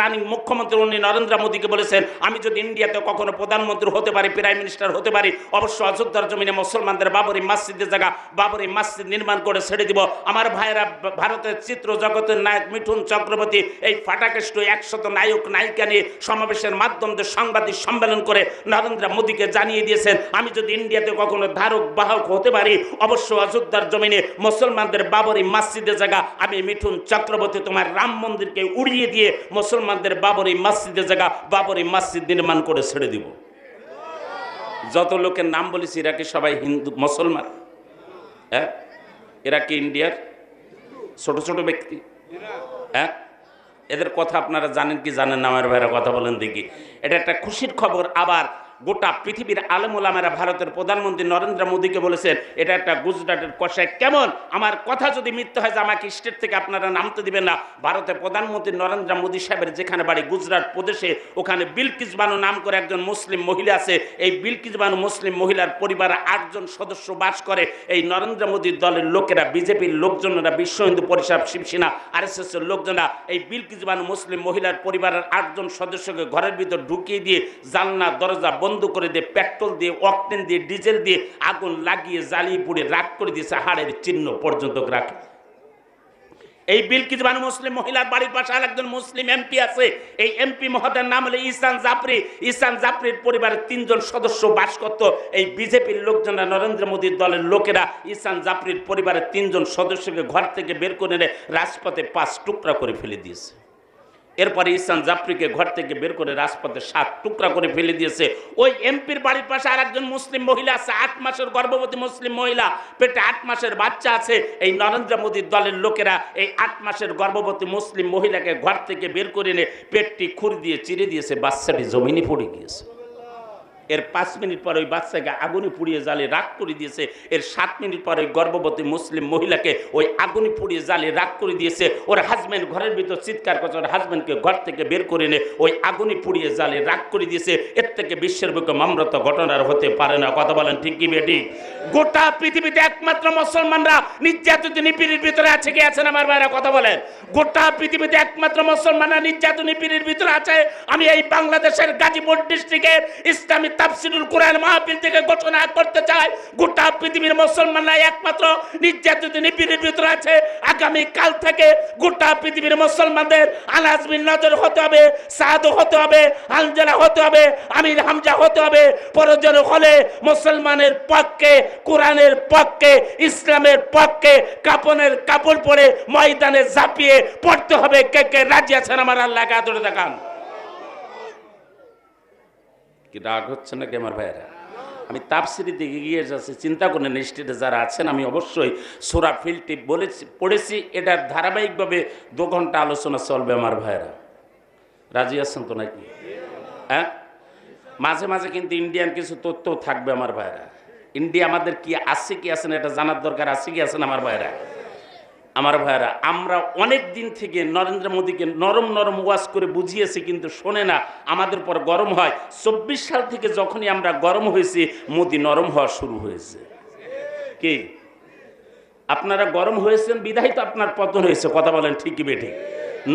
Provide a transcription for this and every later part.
Running মুখ্যমন্ত্রী উনি নরেন্দ্র মোদীকে বলেছেন, আমি যদি ইন্ডিয়াতে কখনো প্রধানমন্ত্রী হতে পারি, প্রাইম মিনিস্টার হতে পারি, অবশ্য অযোধ্যার জমিনে মুসলমানদের বাবরি মসজিদের জায়গা, বাবরি মসজিদ নির্মাণ করে ছেড়ে দিব। আমার ভাইয়েরা ভারতের চিত্র জগতের নায়ক মিঠুন চক্রবর্তী এই ফাটাকেষ্ট একশত নায়ক, নায়িকা নিয়ে সমাবেশের মাধ্যম সাংবাদিক সম্মেলন করে নরেন্দ্র মোদীকে জানিয়ে দিয়েছেন, আমি যদি ইন্ডিয়াতে কখনো ধারক, বাহক হতে পারি, অবশ্য অযোধ্যার জমিনে মুসলমানদের বাবরি মসজিদের জায়গা, আমি মিঠুন চক্রবর্তী তোমার রাম মন্দিরকে উড়িয়ে দিয়ে মুসলমানদের বাবরি মসজিদের জায়গা, বাবরি মসজিদ নির্মাণ করে ছেড়ে দিব। যত লোকের নাম বলেছি, এরা কি সবাই হিন্দু, মুসলমান? হ্যাঁ? এরা কি ইন্ডিয়ার? ছোট ছোট ব্যক্তি? হ্যাঁ? এদের কথা আপনারা জানেন কি জানেন না? আমার ভাইরা কথা বলেন দেখি। এটা একটা খুশির খবর। আবার গোটা পৃথিবীর আলমুলামেরা ভারতের প্রধানমন্ত্রী নরেন্দ্র মোদীকে বলেছেন এটা একটা গুজরাটের কষায় কেমন? আমার কথা যদি মিথ্যে হয় যে আমাকে স্টেট থেকে আপনারা নামতে দিবেন না। ভারতের প্রধানমন্ত্রী নরেন্দ্র মোদী সাহেবের যেখানে বাড়ি, গুজরাট প্রদেশে, ওখানে বিলকিস বানু নাম করে একজন মুসলিম মহিলা আছে। এই বিলকিস বানু মুসলিম মহিলার পরিবারে আটজন সদস্য বাস করে। এই নরেন্দ্র মোদীর দলের লোকেরা, বিজেপির লোকজনেরা, বিশ্ব হিন্দু পরিষদ শিবসেনা আর এস এর লোকজনেরা এই বিলকিস বানু মুসলিম মহিলার পরিবারের আটজন সদস্যকে ঘরের ভিতর ঢুকিয়ে দিয়ে জানলা, দরজা বন্ধ করে দিয়ে পেট্রোল দিয়ে, অকটেন দিয়ে, ডিজেল দিয়ে আগুন লাগিয়ে জ্বালিয়ে পুড়ে রাগ করে দিয়েছে হাড়ের চিহ্ন পর্যন্ত রাখে। এই বিলকিস বানু মুসলিম মহিলার বাড়ির পাশে আর একজন মুসলিম এমপি আছে। এই এমপি মহোদয়ের নাম হলো ইসান জাফরি। ইসান জাফরির পরিবারের তিনজন সদস্য বাস করত। এই বিজেপির লোকজনরা নরেন্দ্র মোদীর দলের লোকেরা ইসান জাফরির পরিবারের তিনজন সদস্যকে ঘর থেকে বের করে রাজপথে পাঁচ টুকরা করে ফেলে দিয়েছে। এরপরে ইসান জাফরিকে ঘর থেকে বের করে রাজপথে সাত টুকরা করে ফেলে দিয়েছে। ওই এমপির বাড়ির পাশে আর একজন মুসলিম মহিলা আছে, আট মাসের গর্ভবতী মুসলিম মহিলা। পেটে আট মাসের বাচ্চা আছে। এই নরেন্দ্র মোদীর দলের লোকেরা এই আট মাসের গর্ভবতী মুসলিম মহিলাকে ঘর থেকে বের করে এনে পেটটি খুঁড় দিয়ে চিরে দিয়েছে, বাচ্চাটি জমিনে পড়ে গিয়েছে। এর পাঁচ মিনিট পর ওই বাচ্চাকে আগুনে পুড়িয়ে জালে রাগ করে দিয়েছে। এর সাত মিনিট পর ওই গর্ভবতী মুসলিম মহিলাকে ওই আগুনে পুড়িয়ে জালে রাগ করে দিয়েছে। ওর হাজব্যান্ড ঘরের ভিতর চিৎকার করছে, ওর হাজব্যান্ডকে ঘর থেকে বের করে এনে ওই আগুনে পুড়িয়ে জালে রাগ করে দিয়েছে। এর থেকে বিশ্বের বুকে মামরত ঘটনার হতে পারে না। কথা বলেন ঠিক কি বেটি? গোটা পৃথিবীতে একমাত্র মুসলমানরা নির্যাতিত নিপীড়ের ভিতরে আছে কি আছেন আমার ভাইরা কথা বলেন। গোটা পৃথিবীতে একমাত্র মুসলমানরা নির্যাতন নিপীড়ের ভিতরে আছে। আমি এই বাংলাদেশের গাজীপুর ডিস্ট্রিক্টের ইসলামী তাফসিরুল কোরআন মাহফিল থেকে ঘোষণা করতে চাই গোটা পৃথিবীর মুসলমানরা একমাত্র নির্যাতিত নিপীড়ের ভিতরে আছে। আগামী কাল থেকে গোটা পৃথিবীর মুসলমানদের আনাজ বিন নজর হতে হবে হতে হবে আলজেলা হতে হবে, আমির হামজা হতে হবে। প্রয়োজন হলে মুসলমানের পক্ষে, কোরআনের পক্ষে, ইসলামের পক্ষে কাপনের কাপড় পরে ময়দানে ঝাঁপিয়ে পড়তে হবে। কে কে রাজি আছেন আমার আল্লাহকে আদরে দেখান। কি রাগ হচ্ছে নাকি আমার ভাইয়েরা? আমি তাপসিরি দিকে গিয়ে যাচ্ছি, চিন্তা করেন স্টেটে যারা আছেন, আমি অবশ্যই সোরা ফিল্ডটি বলেছি, পড়েছি, এটার ধারাবাহিকভাবে দু ঘণ্টা আলোচনা চলবে আমার ভাইয়েরা। রাজি আছেন তো নাকি? হ্যাঁ? মাঝে মাঝে কিন্তু ইন্ডিয়ান কিছু তথ্য থাকবে আমার ভাইয়েরা। ইন্ডিয়া আমাদের কি আছে, কি আছেন এটা জানার দরকার আছে, কি আছেন আমার ভাইয়েরা? আমার ভাইয়েরা, আমরা অনেক দিন থেকে নরেন্দ্র মোদীকে নরম নরম ওয়াজ করে বুঝিয়েছি, কিন্তু শোনে না, আমাদের পর গরম হয়। চব্বিশ সাল থেকে যখনই আমরা গরম হয়েছি, মোদী নরম হওয়া শুরু হয়েছে। কি? আপনারা গরম হয়েছেন বিধায় তো আপনার পতন হয়েছে, কথা বলেন ঠিকই বেঠিক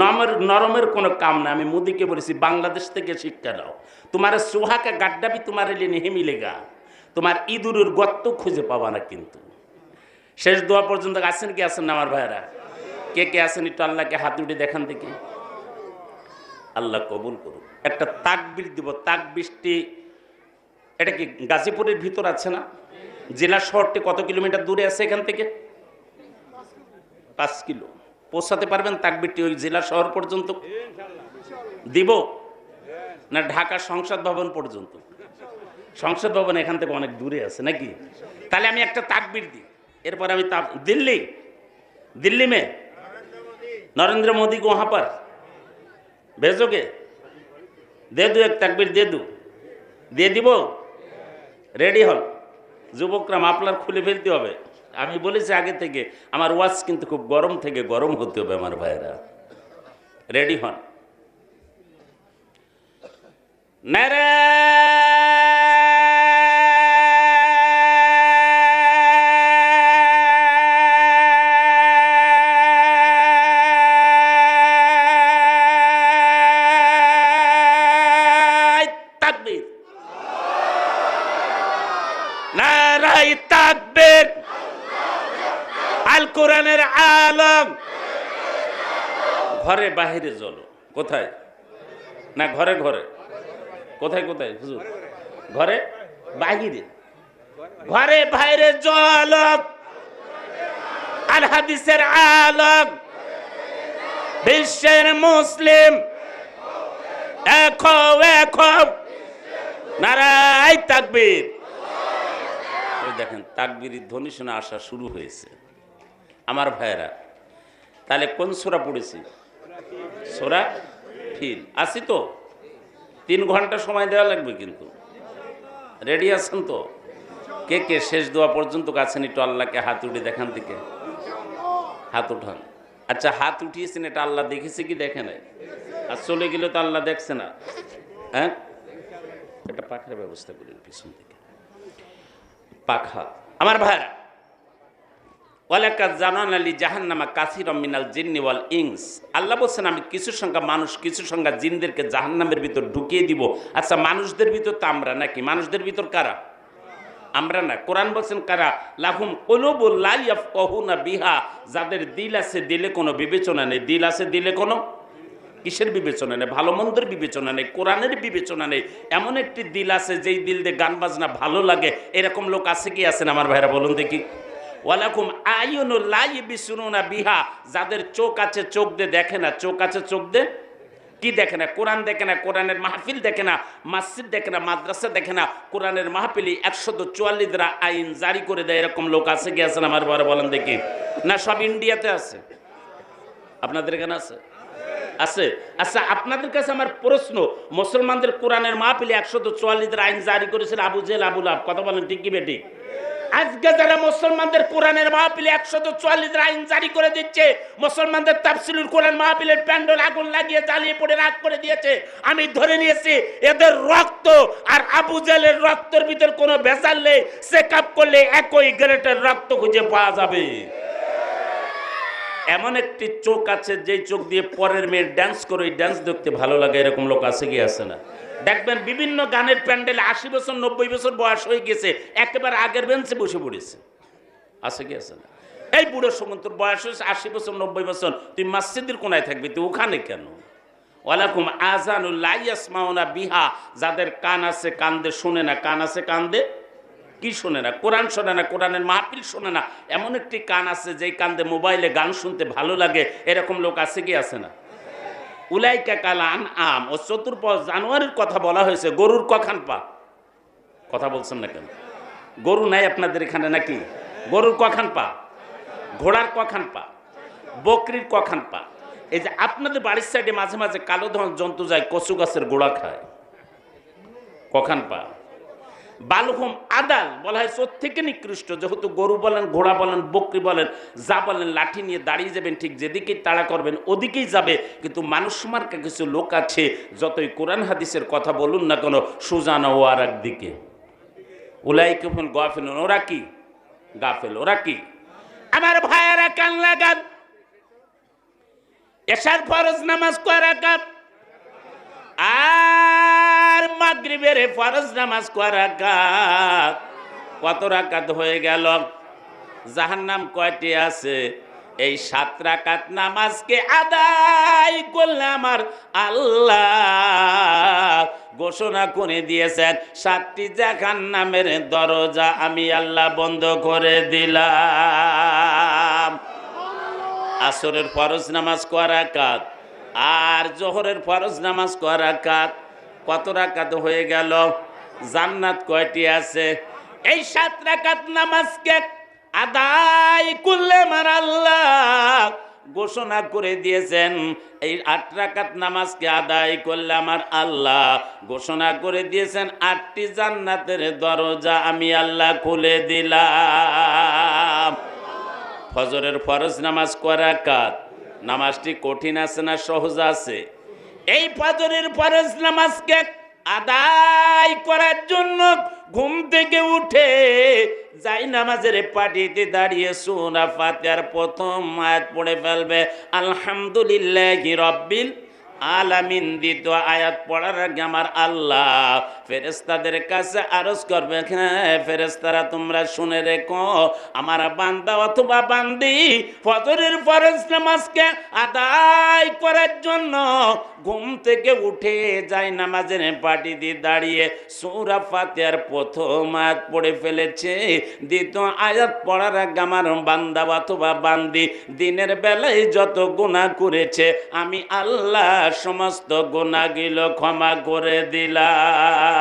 নরমের নরমের কোনো কাম না, আমি মোদীকে বলেছি, বাংলাদেশ থেকে শিক্ষা দাও তোমার সোহাকে গাড্ডাবি তোমার এলে হেমিলেগা তোমার ইঁদুরের গর্ত খুঁজে পাবা না কিন্তু। শেষ দোয়া পর্যন্ত আছেন কি আছেন আমার ভাইয়েরা? কে কে আছেন একটু আল্লাহকে হাত উঠে দেখান দেখি। আল্লাহ কবুল করুন একটা তাকবির দিব। তাকবিরটি, এটা কি গাজীপুরের ভিতর আছে না? জেলা শহরটি কত কিলোমিটার দূরে আছে এখান থেকে? পাঁচ কিলো। পৌঁছাতে পারবেন তাকবিরটি ওই জেলা শহর পর্যন্ত? দিব? না, ঢাকা সংসদ ভবন পর্যন্ত? সংসদ ভবন এখান থেকে অনেক দূরে আছে নাকি? তাহলে আমি একটা তাকবির দিই। এরপর আমি তা দিল্লি दिल्ली में नरेंद्र मोदी को वहां पर भेजोगे दे दो एक तकबीर दे दो দিয়ে দিব রেডি হল যুবকরা মাপলার খুলে ফেলতে হবে আমি বলেছি আগে থেকে আমার ওয়াজ কিন্তু খুব গরম থেকে গরম হতে হবে আমার ভাইয়েরা রেডি হন নারে বাহিরে চলো কোথায়? না ঘরে ঘরে? কোথায় কোথায়? হুজুর। ঘরে? বাহিরে। ঘরে বাইরে জলক আল হাদিসের আলম বিশ্বের মুসলিম। তাকবীর। দেখেন তাকবীরের ধ্বনি শুনে আসা শুরু হয়েছে। আমার ভাইয়েরা, তাহলে কোন সোরা পড়েছি? সোরা ফিল। আসি তো? তিন ঘণ্টা সময় দেওয়া লাগবে কিন্তু। রেডি আছেন তো? কে কে শেষ দোয়া পর্যন্ত আছেন একটু আল্লাহকে হাত উঠে দেখান দিকে। হাত উঠান। আচ্ছা হাত উঠিয়েছেন, এটা আল্লাহ দেখেছে কি দেখে নাই? আর চলে গেলে তো আল্লাহ দেখছে না। হ্যাঁ? এটা পাখার ব্যবস্থা করি পিছন থেকে পাখা। আমার ভাইরা জানান আলী জাহান্নামা মিনাল ইংস আল্লাহ আমি কিছু সংখ্যা মানুষ সংখ্যা জাহান্নামের ভিতর ঢুকিয়ে দিব। আচ্ছা মানুষদের ভিতর তো আমরা নাকি? মানুষদের ভিতর কারা? আমরা না। কারা? লাহুম বিহা। যাদের দিল আছে, দিলে কোনো বিবেচনা নেই। দিল আছে, দিলে কোনো? কিসের বিবেচনা নেই? ভালো মন্দের বিবেচনা নেই। কোরআনের বিবেচনা নেই। এমন একটি দিল আছে, যেই দিল দিয়ে গান বাজনা ভালো লাগে। এরকম লোক আছে কি? আছেন আমার ভাইরা, বলুন দেখি। ওয়ালাকুম আয়ুনু লাই বিশুনুনা বিহা। যাদের চোখ আছে, চোখ দিয়ে দেখে না। চোখ আছে, চোখ দিয়ে কি দেখে না? কোরআন দেখে না, কোরআনের মাহফিল দেখে না, মসজিদ দেখে না, মাদ্রাসা দেখে না, কোরআনের মাহফিলি একশো তো চুয়াল্লিশরা আইন জারি করে দেয় এরকম লোক আছে কি আছেন আমার বড় বলেন দেখি। না, সব ইন্ডিয়াতে আছে। আপনাদের এখানে আছে? আছে। আচ্ছা আপনাদের কাছে আমার প্রশ্ন, মুসলমানদের কোরআনের মাহফিলে একশো চুয়াল্লিশরা আইন জারি করেছিল আবু জেল আবুল আব কথা বলেন, ঠিক কি বেটি? আজকে যারা মুসলমানদের কোরআনের মাহফিলে একশো চুয়াল্লিশ আইন জারি করে দিচ্ছে, মুসলমানদের তাফসিলুল কোরআন মাহফিলের প্যান্ডল আগুন লাগিয়ে জ্বালিয়ে পড়ে রাগ করে দিয়েছে। আমি ধরে নিয়েছি, এদের রক্ত আর আবু জেলের রক্তের ভিতর কোনো ভেজাল নেই। চেক আপ করলে একই গ্রেটের রক্ত খুঁজে পাওয়া যাবে। এমন একটি চোখ আছে, যেই চোখ দিয়ে পরের মেয়ের ড্যান্স করে, ওই ড্যান্স দেখতে ভালো লাগে, এরকম লোক আছে কি আছে না? দেখবেন বিভিন্ন গানের প্যান্ডেলে আশি বছর, নব্বই বছর বয়স হয়ে গেছে, একেবারে আগের বেঞ্চে বসে পড়েছে। আছে কি আছে না? এই বুড়ো সমন তোর বয়স হয়েছে, আশি বছর, নব্বই বছর, তুই মসজিদের কোনায় থাকবি, তুই ওখানে কেন? ওয়ালাকুম আজানুল্লাইয়াসমাউনা বিহা, যাদের কান আছে কান্দে শোনে না, কান আছে কান্দে কি শোনে না? কোরআন শোনে না, কোরআনের মাহফিল শোনে না? এমন একটি কান আছে যেই কান্দে মোবাইলে গান শুনতে ভালো লাগে, এরকম লোক আছে কি আছে না? উলাইকা কালান আম ও চতুর্প জানুয়ারির কথা বলা হয়েছে, গরুর কখান পা। কথা বলছেন না কেন? গরু নাই আপনাদের এখানে নাকি? গরুর কখান পা। ঘোড়ার কখান পা। বকরির কখান পা। এই যে আপনাদের বাড়ির সাইডে মাঝে মাঝে কালো ধরনের জন্তু যায়, কচু গাছের গোড়া খায়। কখান পা। বালুহম আদাল বলা হয় সব থেকে নিকৃষ্ট। যেহেতু গরু বলেন, ঘোড়া বলেন, বকরি বলেন, যা বলেন, লাঠি নিয়ে দাঁড়িয়ে যাবেন, ঠিক যেদিকেই তাড়া করবেন, ওদিকেই যাবে। কিন্তু মানুষ মার্কা কিছু লোক আছে, যতই কোরআন হাদিসের কথা বলুন না কোনো, সুজানা ও আর একদিকে। উলাই কেমন গাফেল, ওরা কি? গাফেল, ওরা কি? আমার ভাইয়েরা কান লাগান। এসার ফরজ নামাজ কয় রাকাত? আর মাগরিবের ফরজ নামাজ কত রাকাত হয়ে গেল? জাহান্নাম কয়টি আছে? এই সাত রাকাত নামাজকে আদায় করলে আমার আল্লাহ ঘোষণা করে দিয়েছেন, সাতটি জাহান নামের দরজা আমি আল্লাহ বন্ধ করে দিলাম। আসরের ফরজ নামাজ করা কাত আর জোহরের ফরজ নামাজ করা কাত কত রাকাত হয়ে গেল? জান্নাত কয়টি আছে? এই সাত রাকাত নামাজকে আদায় করলে আমার আল্লাহ ঘোষণা করে দিয়েছেন, এই আট রাকাত নামাজকে আদায় করলে আমার আল্লাহ ঘোষণা করে দিয়েছেন, আটটি জান্নাতের দরজা আমি আল্লাহ খুলে দিলাম। ফজরের ফরজ নামাজ করা কাত নামাজটি কঠিন আছে না সহজ আছে? এই পাজরের ফরজ নামাজকে আদায় করার জন্য ঘুম থেকে উঠে যাই নামাজের পাটিতে দাঁড়িয়ে সুরা ফাতিহার প্রথম আয়াত পড়ে ফেলবে। আলহামদুলিল্লাহ রব্বিল আলামিন দ্বিতীয় আয়াত পড়ার আগে আমার আল্লাহ ফেরেস্তাদের কাছে আরজ করবে হ্যাঁ ফেরেস্তারা তোমরা শুনে রেখো, আমার বান্দা অথবা বান্দি ফজরের ফরজ নামাজকে আদায় করার জন্য ঘুম থেকে উঠে যায়, নামাজের পাটি দিয়ে দাঁড়িয়ে সৌরা ফাতিয়ার প্রথম আয়াত পড়ে ফেলেছে। দ্বিতীয় আয়াত পড়ার আগে আমার বান্দা অথবা বান্দি দিনের বেলায় যত গুণা করেছে, আমি আল্লাহ সমস্ত গুণাগুলো ক্ষমা করে দিলাম।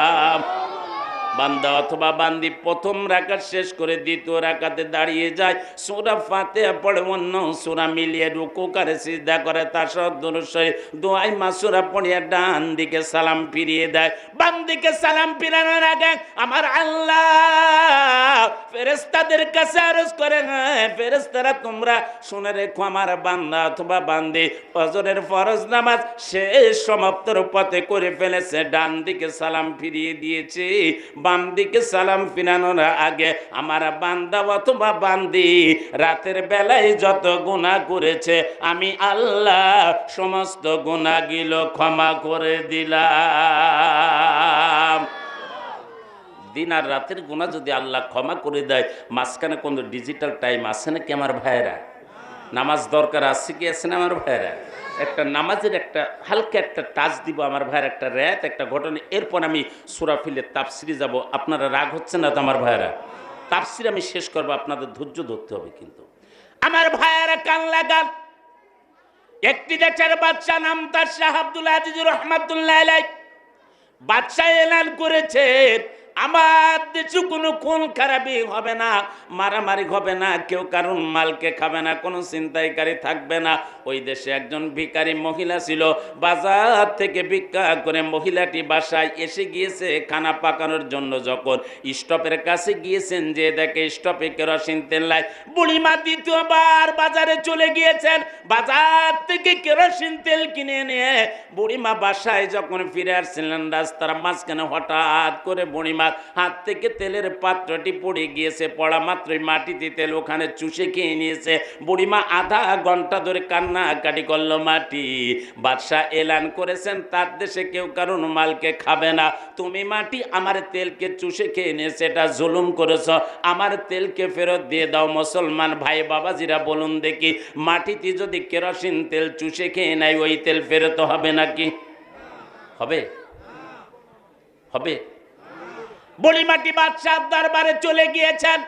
বান্দা অথবা বান্দি প্রথম রাকাত শেষ করে দ্বিতীয় রাকাতে দাঁড়িয়ে যায়। সুরা ফাতে পড়ে অন্য সুরা মিলিয়ে রুকু করে সিদ্ধা করে তার সদৃশ্যই দোয়াই মাসুরা পড়িয়ে ডান দিকে সালাম ফিরিয়ে দেয়। বাম দিকে সালাম ফিরানোর আগে আমার আল্লাহ ফেরেস্তাদের কাছে আরজ করে হ্যাঁ ফেরেস্তারা তোমরা শুনে রেখো আমার বান্দা অথবা বান্দি, ফজরের ফরজ নামাজ শেষ সমাপ্তর পথে করে ফেলেছে, ডান দিকে সালাম ফিরিয়ে দিয়েছে। বাম দিকে সালাম ফিরানোর আগে, আমার বান্দা অথবা বান্দি, রাতের বেলায় যত গুণা করেছে, আমি আল্লাহ সমস্ত গুণাগুলো ক্ষমা করে দিলাম। দিন আর রাতের গুণা যদি আল্লাহ ক্ষমা করে দেয়, মাঝখানে কোনো ডিজিটাল টাইম আছে নাকি আমার ভাইয়েরা? নামাজ দরকার আছে কি আছে না আমার ভাইয়েরা? একটা নামাজের একটা, হালকা একটা টাচ দিব আমার ভাইয়ের একটা র্যাত, একটা ঘটনা। এরপর আমি সুরাফিলের তাপসিরি যাব। আপনারা রাগ হচ্ছে না তো আমার ভাইয়েরা? তাপসির আমি শেষ করব, আপনাদের ধৈর্য ধরতে হবে কিন্তু। আমার ভাইয়েরা কান লাগান। একটি দেশের বাচ্চা নাম তার শাহ আব্দুল আজিজ রহমাতুল্লাহ বাদশাহ এলান করেছে আমার দেশে কোনো খুন খারাপি হবে না, মারামারি হবে না, কেউ কারণ মালকে খাবে না, কোনো ছিনতাইকারী থাকবে না। ওই দেশে একজন ভিখারি মহিলা ছিল, বাজার থেকে ভিক্ষা করে মহিলাটি বাসায় এসে গিয়েছে খানা পাকানোর জন্য যখন স্টপের কাছে গিয়েছেন যে দেখে স্টপে কেরোসিন তেল লাই বুড়িমা দ্বিতীয়বার বাজারে চলে গিয়েছেন, বাজার থেকে কেরোসিন তেল কিনে নিয়ে বুড়িমা বাসায় যখন ফিরে আসছিলেন, রাস্তার মাঝখানে হঠাৎ করে বুড়িমার হাত থেকে তেলের পাত্রটি পড়ে গিয়েছে, পড়া মাত্রই মাটিতে তেল ওখানে চুষে খেয়ে নিয়েছে। বুড়িমা আধা ঘণ্টা ধরে কান্নাকাটি করল মাটি। বাদশাহ এলান করেছেন, তার দেশে কেউ কারণ মালকে খাবে না। তুমি মাটি আমার তেলকে চুষে খেয়ে নিয়ে সেটা জুলুম করেছ। আমার তেলকে ফেরত দিয়ে দাও মুসলমান ভাই বাবাজিরা, বলুন দেখি মাটিতে যদি কেরোসিন তেল চুষে খেয়ে নেয়, ওই তেল ফেরত হবে নাকি? হবে? হবে। বলিমাটি বাদশাহ দরবারে চলে গিয়েছেন।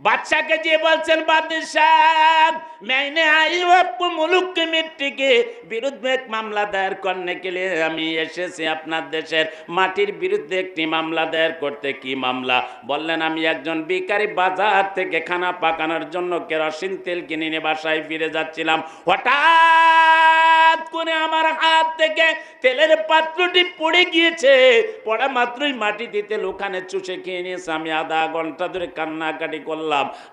বাদশাকে যে বলছেন বাদশাহ मैंने आई हूँ आपको मुल्क की मिट्टी के বিরুদ্ধে এক মামলা দায়ের করনে के लिए আমি এসেছি আপনার দেশের মাটির বিরুদ্ধে একটি মামলা দায়ের করতে কি মামলা বললেন আমি একজন বিকারি বাজার থেকে খানা পাকানোর জন্য কেরোসিন তেল কিনে নিয়ে বাসায় ফিরে যাচ্ছিলাম হঠাৎ করে আমার হাত থেকে তেলের পাত্রটি পড়ে গিয়েছে পড়া মাত্রই মাটিতে তেল ওখানে চুষে খেয়ে নিয়েছে আমি আধা ঘন্টা ধরে কান্নাকাটি করলাম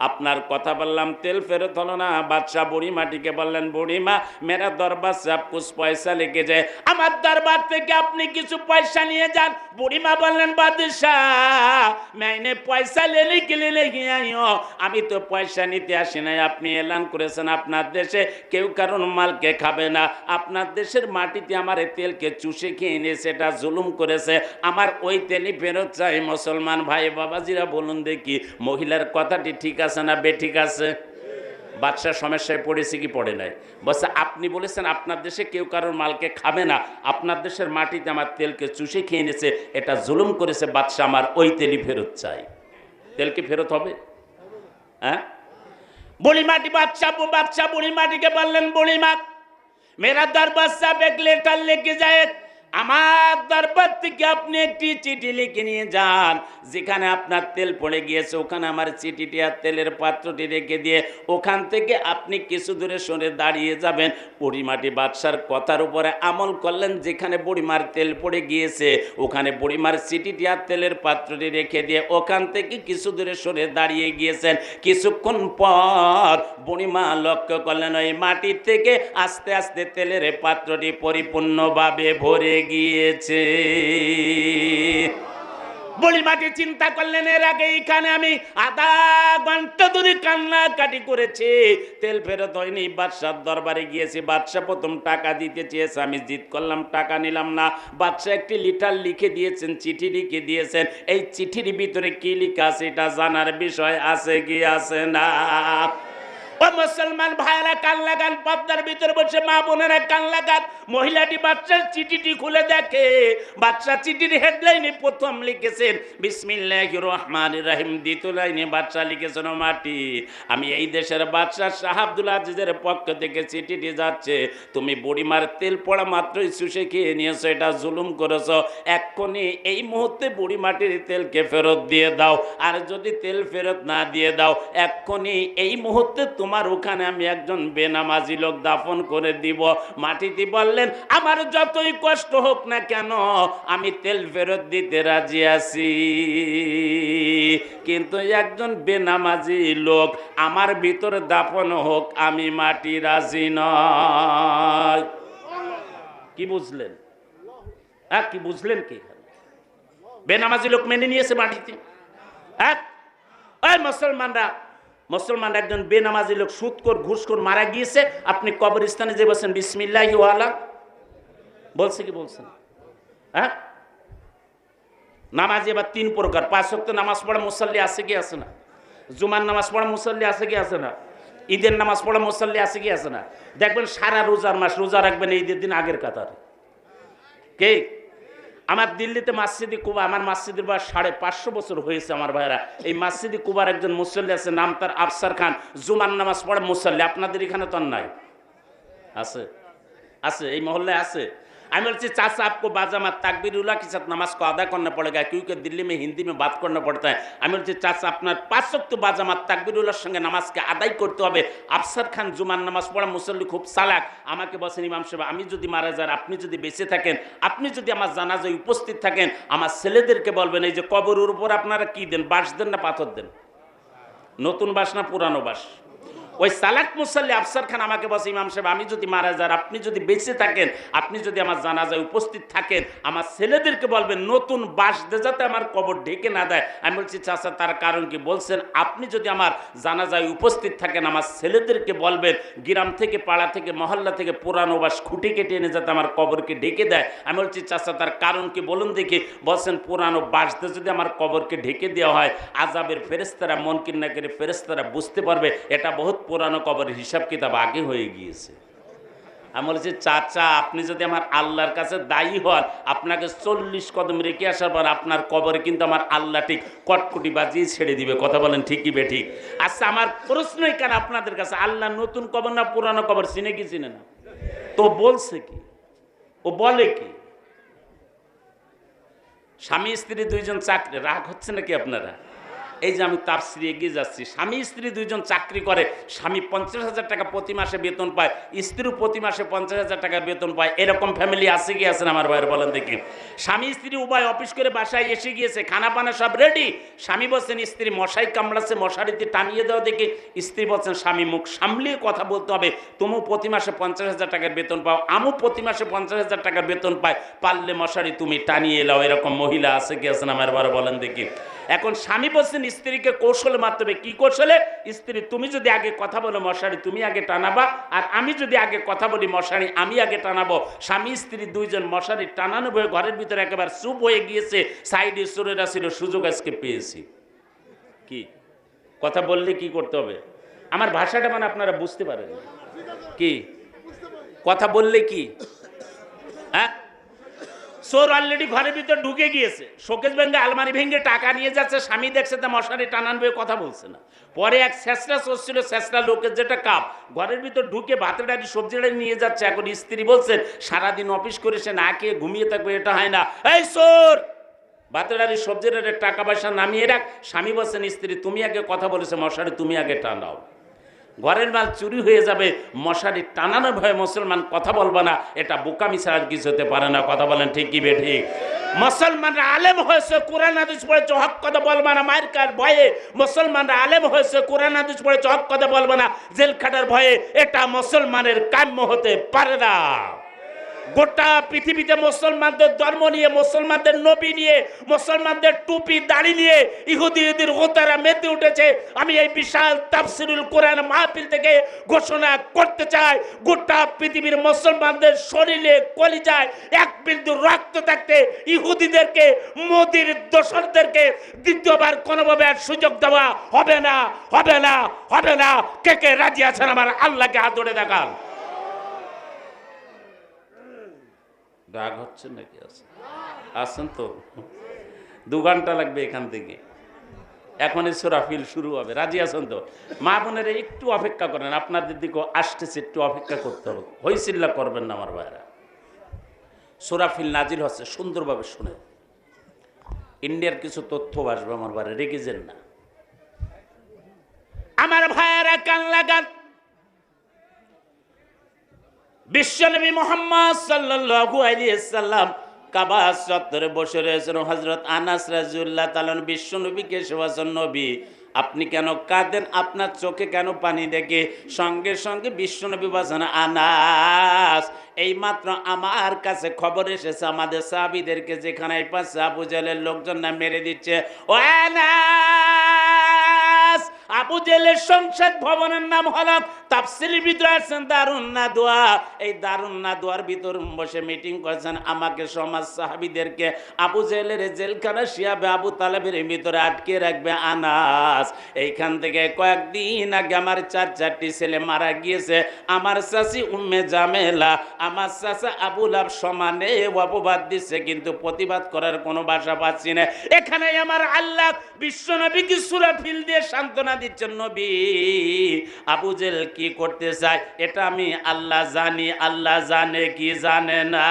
আপনার কথা বললাম, তেল ফেরত হলো না। বাদশাহ বুড়ি মাটিকে বললেন, বুড়িমা মেরা দরবার সব কুছ পয়সা লেগে যায় আমার দরবার থেকে আপনি কিছু পয়সা নিয়ে যান। বুড়িমা বললেন, বাদশাহ পয়সা লেলে কে লেলে গিয়ে আমি তো পয়সা নিতে আসি নাই। আপনি এলান করেছেন আপনার দেশে। কেউ কারণ মালকে খাবে না। আপনার দেশের মাটিতে আমার তেলকে চুষে খেয়ে নিয়ে সেটা জুলুম করেছে। আমার ওই তেলই ফেরত চাই, মুসলমান ভাই বাবাজিরা বলুন দেখি, মহিলার কথাটি ঠিক আছে না বে ঠিক আছে? বাদশাহ সমস্যায় পড়েছে কি পড়ে নাই? বলছে, আপনি বলেছেন আপনার দেশে কেউ কারোর মালকে খাবে না। আপনার দেশের মাটিতে আমার তেলকে চুষে খেয়ে নিয়েছে, এটা জুলুম করেছে বাদশাহ আমার ওই তেলই ফেরত চাই। তেল কি ফেরত হবে? হ্যাঁ? বুড়িমাটি বাদশাহ বাদশাহ বুড়িমাটিকে বললেন, বুড়িমা মেরা সাহেব এক লেটার লেগে যায় আমার দরবার থেকে আপনি একটি চিঠি লিখে নিয়ে যান। যেখানে আপনার তেল পড়ে গিয়েছে, ওখানে আমার চিঠিটি আর তেলের পাত্রটি রেখে দিয়ে ওখান থেকে আপনি কিছু দূরে সরে দাঁড়িয়ে যাবেন। বুড়িমাটি বাদশার কথার উপরে আমল করলেন, যেখানে বুড়িমার তেল পড়ে গিয়েছে, ওখানে বুড়িমার চিঠিটি আর তেলের পাত্রটি রেখে দিয়ে ওখান থেকে কিছু দূরে সরে দাঁড়িয়ে গিয়েছেন। কিছুক্ষণ পর বুড়িমা লক্ষ্য করলেন, ওই মাটির থেকে আস্তে আস্তে তেলের পাত্রটি পরিপূর্ণভাবে ভরে গিয়েছে। বলি মাটি চিন্তা করলেন, এর আগে এইখানে আমি আধা ঘণ্টা ধরে কান্নাকাটি করেছি। তেল ফেরত হয়নি, বাদশার দরবারে গিয়েছি। বাদশাহ প্রথম টাকা দিতে চেয়েছে, আমি জিত করলাম, টাকা নিলাম না। বাদশাহ একটি লিটার লিখে দিয়েছেন, চিঠি লিখে দিয়েছেন। এই চিঠির ভিতরে কি লিখা এটা জানার বিষয় আছে কি আছে না? ও মুসলমান ভাইরা কান লাগান পদ্মার ভিতরে বসে মা বোনেরা কান লাগান। মহিলাটি বাচ্চার চিঠিটি খুলে দেখে। বাচ্চা চিঠির হেডলাইনে প্রথম লিখেছেন, বিসমিল্লাহির রহমানির রহিম। দ্বিতীয় লাইনে বাচ্চা লিখেছেন মাটি, আমি এই দেশের বাদশাহ শাহ আব্দুল আজিজের পক্ষ থেকে চিঠিটি যাচ্ছে। তুমি বুড়িমার তেল পড়া মাত্রই শুষে খেয়ে নিয়েছো, এটা জুলুম করেছ। এক্ষুনি এই মুহূর্তে বুড়ি মাটির তেলকে ফেরত দিয়ে দাও, আর যদি তেল ফেরত না দিয়ে দাও, এক্ষুনি এই মুহূর্তে তোমার ওখানে আমি একজন বেনামাজি লোক দাফন করে দিব। মাটিতে বললেন, আমার যতই কষ্ট হোক না কেন, আমি তেল ফেরত দিতে রাজি আছি। কিন্তু একজন বেনামাজি লোক, আমার ভিতরে দাফন হোক, আমি মাটি রাজি নয়। কি বুঝলেন? হ্যাঁ কি বুঝলেন কি? বেনামাজি লোক মেনে নিয়েছে মাটিতে। হ্যাঁ? মুসলমানরা মুসলমান একজন বেনামাজি লোক সুৎকর, ঘুষখোর মারা গিয়েছে। আপনি কবরস্থানে যে বলছেন, বিসমিল্লাহি ওয়ালা, বলছে কি বলছেন? হ্যাঁ? নামাজ এবার তিন প্রকার, পাঁচ ওয়াক্ত নামাজ পড়া, মুসল্লি আছে কি আছে না? জুমার নামাজ পড়া, মুসল্লি আছে কি আছে না? ঈদের নামাজ পড়া, মুসল্লি আছে কি আছে না? দেখবেন সারা রোজার মাস রোজা রাখবেন, ঈদের দিন আগের কাতারে। কে? আমার দিল্লিতে মাসজিদি কুবা, আমার মাসজিদের বয়স সাড়ে পাঁচশো বছর হয়েছে আমার ভাইরা এই মাসজিদি কুবার একজন মুসল্লি আছে, নাম তার আফসার খান। জুমার নামাজ পড়ে মুসল্লি, আপনাদের এখানে তো নাই। আছে? আছে, এই মহল্লায় আছে? আমি বলছি चाचा आपको बाजामा ताकबीरुल्लाह के साथ नमाज को अदा करना पड़ेगा क्योंकि दिल्ली में हिंदी में बात करना पड़ता है আমি বলছি চাচা আপনার পাঁচ শক্ত বাজামাত তাকবিরুল্লাহর সঙ্গে নামাজকে আদায় করতে হবে আফসার খান জুমার নামাজ পড়া মুসল্লি খুব চালাক আমাকে বলছেন ইমাম সাহেব আমি যদি মারা যান আপনি যদি বেঁচে থাকেন আপনি যদি আমার জানাজায় উপস্থিত থাকেন আমার ছেলেদেরকে বলবেন এই যে কবরের উপর আপনারা কি দেন বাঁশ দেন না পাথর দেন নতুন বাস না পুরানো বাস ওই সালাক মুসাল্লি আফসার খান আমাকে বসে ইমাম সাহেব, আমি যদি মারা যান আপনি যদি বেঁচে থাকেন, আপনি যদি আমার জানাজায় উপস্থিত থাকেন, আমার ছেলেদেরকে বলবেন, নতুন বাস দে যাতে আমার কবর ঢেকে না দেয়। আমি বলছি, চাচা, তার কারণ কি? বলছেন, আপনি যদি আমার জানাজায় উপস্থিত থাকেন, আমার ছেলেদেরকে বলবেন, গ্রাম থেকে পাড়া থেকে মহল্লা থেকে পুরানো বাস খুঁটি কেটে এনে যাতে আমার কবরকে ঢেকে দেয়। আমি বলছি, চাচা, তার কারণ কি বলুন দেখি। বলছেন, পুরানো বাস দিয়ে যদি আমার কবরকে ঢেকে দেওয়া হয়, আজাবের ফেরেস্তারা মন কিন্না করে ফেরেস্তারা বুঝতে পারবে, এটা বহুত পুরানো কবরের হিসাব কিতাব আগে হয়ে গিয়েছে। আমি বলেছি, চাচা, আপনি যদি আমার আল্লাহর কাছে দায়ী হন, আপনাকে চল্লিশ কদম রেখে আসার পর আপনার কবরে কিন্তু আমার আল্লাহ ঠিক কটকুটি বাজিয়ে ছেড়ে দিবে। কথা বলেন ঠিকই বে, ঠিক? আচ্ছা আমার প্রশ্নই কেন আপনাদের কাছে? আল্লাহ নতুন কবর না পুরানো কবর? চিনে কি চিনে না? তো বলছে কি? ও বলে কি? স্বামী, স্ত্রী, দুইজন চাকরি, রাগ হচ্ছে নাকি আপনারা? এই যে আমি তাপসিরি এগিয়ে যাচ্ছি, স্বামী, স্ত্রী দুইজন চাকরি করে, স্বামী পঞ্চাশ হাজার টাকা প্রতি মাসে বেতন পায় স্ত্রীও প্রতি মাসে পঞ্চাশ হাজার টাকা বেতন পায়, এরকম ফ্যামিলি আছে কি আছেন আমার ভাইয়ের বলেন দেখি। স্বামী, স্ত্রী উভয় অফিস করে বাসায় এসে গিয়েছে, খানা পানা সব রেডি স্বামী বলছেন, স্ত্রী মশাই কামড়াচ্ছে, মশারিতে টানিয়ে দেওয়া দেখে। স্ত্রী বলছেন, স্বামী মুখ সামলিয়ে কথা বলতে হবে তুমিও প্রতি মাসে পঞ্চাশ হাজার টাকার বেতন পাও, আমু প্রতি মাসে পঞ্চাশ হাজার টাকার বেতন পায়, পারলে মশারি তুমি টানিয়ে এলাও এরকম মহিলা আছে কি আছেন আমার বলেন দেখি। এখন স্বামী বলছেন, স্ত্রীকে কৌশলে মারতে হবে কি কৌশলে? স্ত্রী, তুমি যদি আগে কথা বলো মশারি, তুমি আগে টানাবা, আর আমি যদি আগে কথা বলি মশারি, আমি আগে টানাবো। স্বামী, স্ত্রী দুইজন মশারি টানানো বয়ে ঘরের ভিতরে একেবারে চুপ হয়ে গিয়েছে, সাইডে সরেরা ছিল, সুযোগ আজকে পেয়েছি। কি? কথা বললে কি করতে হবে? আমার ভাষাটা মানে আপনারা বুঝতে পারেন। কি? কথা বললে কি? হ্যাঁ? চোর অলরেডি ঘরের ভিতর ঢুকে গিয়েছে। শোকেশ ভেঙে আলমারি ভেঙে টাকা নিয়ে যাচ্ছে, স্বামী দেখছে তা মশারি টানান বয়ে কথা বলছে না। পরে এক শেষরা চোর ছিল শেষরা লোকের যেটা কাপ। ঘরের ভিতর ঢুকে ভাতের ডালি, সবজি ডালি নিয়ে যাচ্ছে। এখন স্ত্রী বলছেন সারাদিন অফিস করে সে না খেয়ে ঘুমিয়ে থাকবে, এটা হয় না। এই চোর! ভাতের ডালি সবজি ডালের টাকা পয়সা নামিয়ে রাখ। স্বামী বলছেন, স্ত্রী, তুমি আগে কথা বলেছে, মশারি তুমি আগে টানাও। ঘরের মাল চুরি হয়ে যাবে, মশারি টানানো ভয়ে মুসলমান কথা বলবে না। এটা বোকামি ছাড়া কিছু হতে পারে না। কথা বলেন ঠিক কি বে ঠিক মুসলমানরা আলেম হয়েছে, কোরআন, হাদিস পড়েছে চহক কথা বলবে না। মায়ের কার ভয়ে মুসলমানরা আলেম হয়েছে, কোরআন, হাদিস পড়ে চহক কথা বলবে না। জেল খাটার ভয়ে এটা মুসলমানের কাম্য হতে পারে না। গোটা পৃথিবীতে মুসলমানদের ধর্ম নিয়ে, মুসলমানদের নবী নিয়ে, মুসলমানদের টুপি, দাড়ি নিয়ে ইহুদিদের হোতারা মেতে উঠেছে। আমি এই বিশাল তাফসিরুল কোরআন মাহফিল থেকে ঘোষণা করতে চাই, গোটা পৃথিবীর মুসলমানদের শরীরে কলিজায় এক বিন্দু রক্ত থাকতে ইহুদিদেরকে, মোদির দোসরদেরকে দ্বিতীয়বার কোনোভাবে আর সুযোগ দেওয়া হবে না হবে না হবে না। কে কে রাজি আছেন আমার আল্লাহকে হাত ধরে দেখান। রাগ হচ্ছে নাকি? আছে আছেন তো। দু ঘণ্টা লাগবে এখান থেকে। এখনই সোরাফিল শুরু হবে। রাজি আছেন তো? মা বোনেরা একটু অপেক্ষা করেন। আপনাদের দিকেও আসতেছে, একটু অপেক্ষা করতে হবে। হইসিল্লা করবেন না, আমার ভাইরা সোরাফিল নাজিল হচ্ছে, সুন্দরভাবে শুনে ইন্ডিয়ার কিছু তথ্য আসবে, আমার বারে রেগে যেন না। আমার ভাইয়েরা কান লাগান। বিশ্বনবী মোহাম্মদ সাল্লাল্লাহু আলাইহি সাল্লাম কাবা চত্বরে বসে রয়েছেন হযরত আনাস রাদিয়াল্লাহু তাআলা বিশ্বনবীকে শোভাসন নবী। আপনি কেন কাঁদেন? আপনার চোখে কেন পানি দেখে? সঙ্গে সঙ্গে বিশ্বনবী বাসন আনাস, এই মাত্র আমার কাছে খবর এসেছে। আমাদের সাহাবীদেরকে যেখানে পাশে আবু জেলের লোকজন না মেরে দিচ্ছে। ও জেলের সংসদ ভবনের নাম হলো ভিতরে আছেন দারুণ না দোয়া এই দারুণ না দোয়ার ভিতর বসে মিটিং করছেন আমাকে সমাজ সাহাবিদেরকে। আবু জেলের জেলখানা শিয়াবে আবু তালেবের ভিতরে আটকে রাখবে আনাস। এইখান থেকে কয়েকদিন আগে আমার চার চারটি ছেলে মারা গিয়েছে। আমার চাষি উম্মে জামেলা, আমার চাষা আবুল আব সমানে অপবাদ দিচ্ছে, কিন্তু প্রতিবাদ করার কোনো বাসা পাচ্ছি না। এখানে আমার আল্লাহ বিশ্ব নবীকে সুরা ফিল দিয়ে সান্ত্বনা দিচ্ছেন নবী। আবু জেল কি করতে চাই এটা আমি আল্লাহ জানি আল্লাহ জানে কি জানে না।